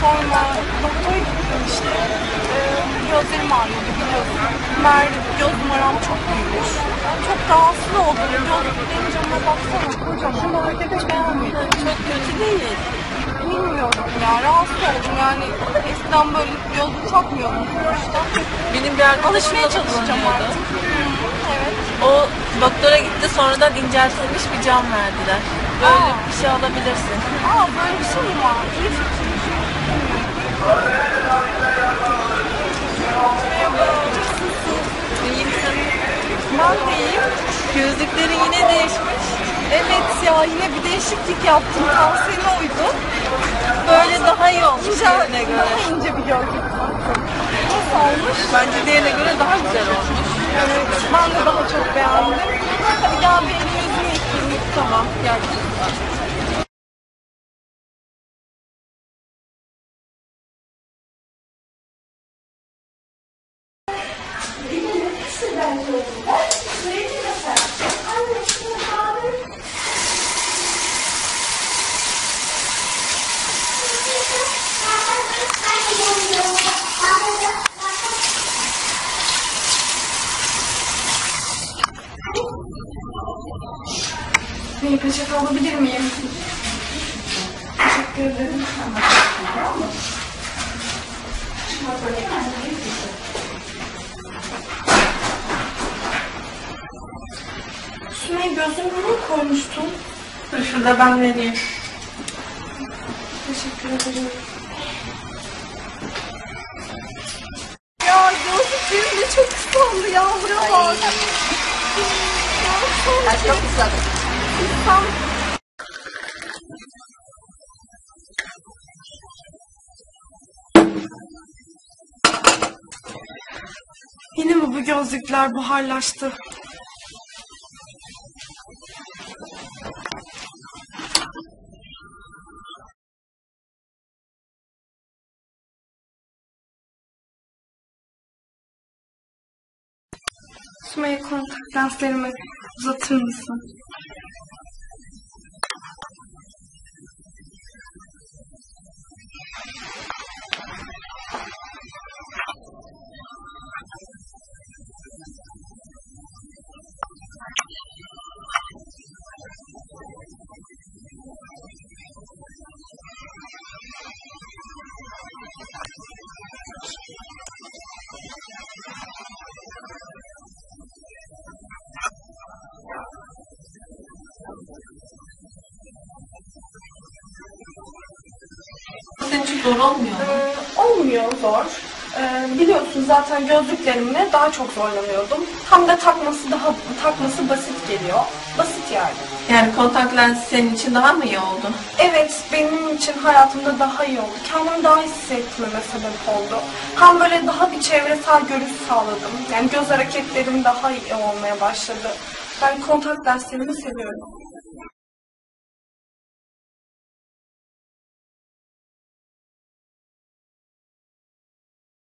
Sonra doktora gittim işte. Ee, gözlerim ağrıyordu biliyorsun. Mer göz numaram çok büyümüş. Ben çok rahatsız oldum. Gözlüklerin camına baksana kocaman. Hiç beğenmedim. Çok kötü değil. Bilmiyorum ya rahatsız oldum yani. Eskiden böyle gözlük takmıyordum. İşte. Benim bir arkadaşım Alışmaya çalışacağım kullanıyordu. artık. Hı, evet. O doktora gitti sonradan inceltilmiş bir cam verdiler. Böyle Aa. bir şey alabilirsin. Aa böyle bir şey mi var? İyi fikir. İyiyim. Gözlüklerin yine değişmiş. Evet ya yine bir değişiklik yaptım. Tavsiyene uydum. Böyle daha iyi olmuş İnce, diğerine göre. daha ince bir gözlük. Nasıl olmuş? Bence diğerine göre daha güzel olmuş. Evet, ben de daha çok beğendim. Hadi gel bir elini yüzünü yıkayayım. Tamam gel. Bir peçete alabilir miyim? Teşekkür ederim. Sümeyye gözlüğümü nereye koymuştun? Dur şurada ben vereyim. Teşekkür ederim. Ya gözlüklerim de çok ıslandı ya. Buraya bak. Ya, Çok güzel. Tam Yine mi bu gözlükler buharlaştı? Sümeyye kontak lenslerimi uzatır mısın? Zor olmuyor mu? Ee, olmuyor zor. Ee, biliyorsun zaten gözlüklerimle daha çok zorlanıyordum. Hem de takması daha takması basit geliyor. Basit yani. Yani kontak lens senin için daha mı iyi oldu? Evet, benim için hayatımda daha iyi oldu. Kendimi daha hissetmeme sebep oldu. Hem böyle daha bir çevresel görüş sağladım. Yani göz hareketlerim daha iyi olmaya başladı. Ben kontak derslerimi seviyorum.